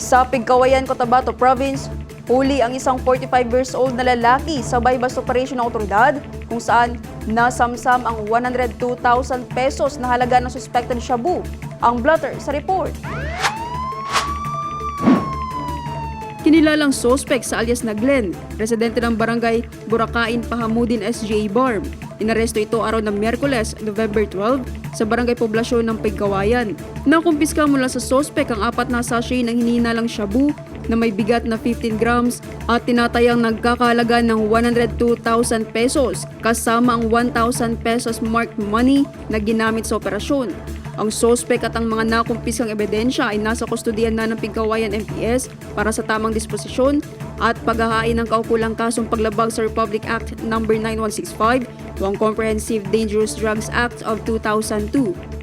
Sa Pigkawayan, Cotabato Province, huli ang isang 45 years old na lalaki sa bypass operation ng otoridad kung saan nasamsam ang 102,000 pesos na halaga ng suspected shabu. Ang blotter sa report. Kinilalang sospek sa alias na Glenn, residente ng barangay Burakain, Pahamudin, SJ Barm. Inaresto ito araw ng Miyerkules, November 12, sa barangay poblasyon ng Pigkawayan. Nakumpiska mula sa sospek ang apat na sachet ng hinihinalang shabu na may bigat na 15 grams at tinatayang nagkakahalaga ng 102,000 pesos kasama ang 1,000 pesos marked money na ginamit sa operasyon. Ang sospek at ang mga nakumpiskang ebidensya ay nasa kustodiyan na ng Pigkawayan MPS para sa tamang disposisyon at paghahain ng kaukulang kasong paglabag sa Republic Act No. 9165 to ang Comprehensive Dangerous Drugs Act of 2002.